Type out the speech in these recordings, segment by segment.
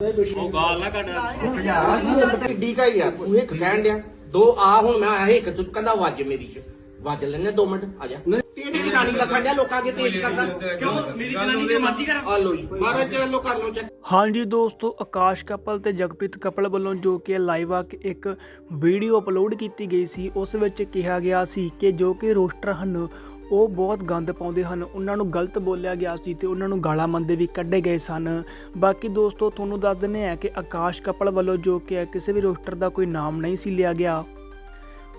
ਉਹ ਗਾਲ ਨਾ ਕੱਢ। ਕਿੱਡੀ ਕਾ ਯਾਰ ਤੂੰ ਇੱਕ ਕਹਿਣ ਡਿਆ। ਦੋ ਆ ਹੁਣ ਮੈਂ ਆਇਆ ਇੱਕ ਤੂੰ ਕਹਿੰਦਾ ਵੱਜ ਮੇਰੀ ਚ। ਵੱਜ ਲੈਣੇ 2 ਮਿੰਟ ਆ ਜਾ। ਤੇਰੀ ਜਨਾਨੀ ਦਾ ਸਾਡਿਆ ਲੋਕਾਂ ਅੱਗੇ ਪੇਸ਼ ਕਰਦਾ। ਕਿਉਂ? ਮੇਰੀ ਜਨਾਨੀ ਦੀ ਮਰਜ਼ੀ ਕਰ। ਆ ਲੋ ਜੀ ਮਹਾਰਾਜ ਚਲੋ ਕਰ ਲੋ ਚੈੱਕ ਹਾਂਜੀ ਦੋਸਤੋ ਆਕਾਸ਼ ਕਪਲ ਤੇ ਜਗਪ੍ਰੀਤ ਕਪਲ ਵੱਲੋਂ ਜੋ ਕਿ ਲਾਈਵ ਆ ਕੇ ਇੱਕ ਵੀਡੀਓ ਅਪਲੋਡ ਕੀਤੀ ਗਈ ਸੀ। ਉਸ ਵਿੱਚ ਕਿਹਾ ਗਿਆ ਸੀ ਕਿ ਜੋ ਕਿ ਰੋਸਟਰ ਹਨ ਉਹ ਬਹੁਤ ਗੰਦ ਪਾਉਂਦੇ ਹਨ। ਉਹਨਾਂ ਨੂੰ ਗਲਤ ਬੋਲਿਆ ਗਿਆ ਸੀ ਤੇ ਉਹਨਾਂ ਨੂੰ ਗਾਲਾਂ ਮੰਦੇ ਵੀ ਕੱਢੇ ਗਏ ਸਨ। ਬਾਕੀ ਦੋਸਤੋ, ਤੁਹਾਨੂੰ ਦੱਸ ਦਿੰਦੇ ਆ ਕਿ ਆਕਾਸ਼ ਕਪਲ ਵੱਲੋਂ ਜੋ ਕਿ ਕਿਸੇ ਵੀ ਰੋਸਟਰ ਦਾ ਕੋਈ ਨਾਮ ਨਹੀਂ ਸੀ ਲਿਆ ਗਿਆ।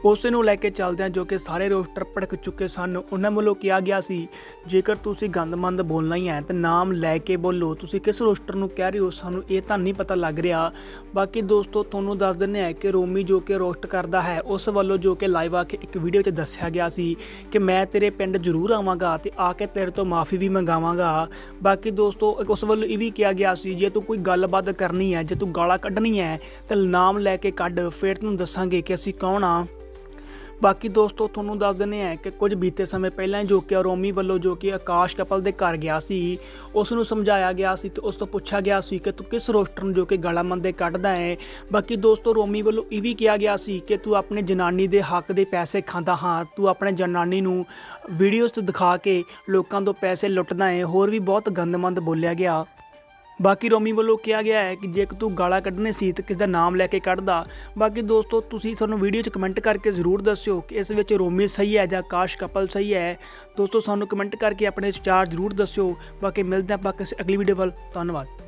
ਉਸੇ ਨੂੰ ਲੈ ਕੇ ਚੱਲਦਿਆਂ ਜੋ ਕਿ ਸਾਰੇ ਰੋਸਟਰ ਭੜਕ ਚੁੱਕੇ ਸਨ, ਉਹਨਾਂ ਵੱਲੋਂ ਕਿਹਾ ਗਿਆ ਸੀ, ਜੇਕਰ ਤੁਸੀਂ ਗੰਦਮੰਦ ਬੋਲਣਾ ਹੀ ਹੈ, ਤਾਂ ਨਾਮ ਲੈ ਕੇ ਬੋਲੋ। ਤੁਸੀਂ ਕਿਸ ਰੋਸਟਰ ਨੂੰ ਕਹਿ ਰਹੇ ਹੋ, ਸਾਨੂੰ ਇਹ ਤਾਂ ਨਹੀਂ ਪਤਾ ਲੱਗ ਰਿਹਾ। ਬਾਕੀ ਦੋਸਤੋ, ਤੁਹਾਨੂੰ ਦੱਸ ਦਿੰਦੇ ਆ ਕਿ ਰੋਮੀ ਜੋ ਕਿ ਰੋਸਟ ਕਰਦਾ ਹੈ, ਉਸ ਵੱਲੋਂ ਜੋ ਕਿ ਲਾਈਵ ਆ ਕੇ ਇੱਕ ਵੀਡੀਓ 'ਚ ਦੱਸਿਆ ਗਿਆ ਸੀ ਕਿ ਮੈਂ ਤੇਰੇ ਪਿੰਡ ਜ਼ਰੂਰ ਆਵਾਂਗਾ ਤੇ ਆ ਕੇ ਤੇਰੇ ਤੋਂ ਮਾਫੀ ਵੀ ਮੰਗਾਵਾਂਗਾ। ਬਾਕੀ ਦੋਸਤੋ, ਉਸ ਵੱਲੋਂ ਇਹ ਵੀ ਕਿਹਾ ਗਿਆ ਸੀ, ਜੇ ਤੂੰ ਕੋਈ ਗੱਲਬਾਤ ਕਰਨੀ ਹੈ, ਜੇ ਤੂੰ ਗਾਲਾਂ ਕੱਢਣੀ ਹੈ, ਤਾਂ ਨਾਮ ਲੈ ਕੇ ਕੱਢ। ਫਿਰ ਤੈਨੂੰ ਦੱਸਾਂਗੇ ਕਿ ਅਸੀਂ ਕੌਣ ਆ ਬਾਕੀ ਦੋਸਤੋ, ਤੁਹਾਨੂੰ ਦੱਸ ਦਿੰਦੇ ਆ ਕਿ ਕੁਝ ਬੀਤੇ ਸਮੇਂ ਪਹਿਲਾਂ ਜੋ ਕਿ ਰੋਮੀ ਵੱਲੋਂ ਜੋ ਕਿ ਆਕਾਸ਼ ਕਪਲ ਦੇ ਘਰ ਗਿਆ ਸੀ, ਉਸ ਨੂੰ ਸਮਝਾਇਆ ਗਿਆ ਸੀ ਤੇ ਉਸ ਤੋਂ ਪੁੱਛਿਆ ਗਿਆ ਸੀ ਕਿ ਤੂੰ ਕਿਸ ਰੋਸਟਰ ਨੂੰ ਜੋ ਕਿ ਗਾਲਾਂ ਮੰਦੇ ਕੱਢਦਾ ਹੈ। ਬਾਕੀ ਦੋਸਤੋ, ਰੋਮੀ ਵੱਲੋਂ ਇਹ ਵੀ ਕਿਹਾ ਗਿਆ ਸੀ ਕਿ ਤੂੰ ਆਪਣੇ ਜਨਾਨੀ ਦੇ ਹੱਕ ਦੇ ਪੈਸੇ ਖਾਂਦਾ ਹਾਂ, ਤੂੰ ਆਪਣੇ ਜਨਾਨੀ ਨੂੰ ਵੀਡੀਓਜ਼ 'ਚ ਦਿਖਾ ਕੇ ਲੋਕਾਂ ਤੋਂ ਪੈਸੇ ਲੁੱਟਦਾ ਹੈ। ਹੋਰ ਵੀ ਬਹੁਤ ਗੰਦਮੰਦ ਬੋਲਿਆ ਗਿਆ। ਬਾਕੀ ਰੋਮੀ ਵੱਲੋਂ ਕਿਹਾ ਗਿਆ ਹੈ ਕਿ ਜੇ ਤੂੰ ਗਾਲਾਂ ਕੱਢਣੇ ਸੀ ਤਾਂ ਕਿਸ ਦਾ ਨਾਮ ਲੈ ਕੇ ਕੱਢਦਾ। ਬਾਕੀ ਦੋਸਤੋ, ਤੁਸੀਂ ਸਾਨੂੰ ਵੀਡੀਓ 'ਚ ਕਮੈਂਟ ਕਰਕੇ ਜ਼ਰੂਰ ਦੱਸਿਓ ਕਿ ਇਸ ਵਿੱਚ ਰੋਮੀ ਸਹੀ ਹੈ ਜਾਂ ਆਕਾਸ਼ ਕਪਲ ਸਹੀ ਹੈ। ਦੋਸਤੋ, ਸਾਨੂੰ ਕਮੈਂਟ ਕਰਕੇ ਆਪਣੇ ਵਿਚਾਰ ਜ਼ਰੂਰ ਦੱਸਿਓ। ਬਾਕੀ ਮਿਲਦੇ ਹਾਂ ਆਪਾਂ ਕਿਸੇ ਅਗਲੀ ਵੀਡੀਓ ਵੱਲ। ਧੰਨਵਾਦ।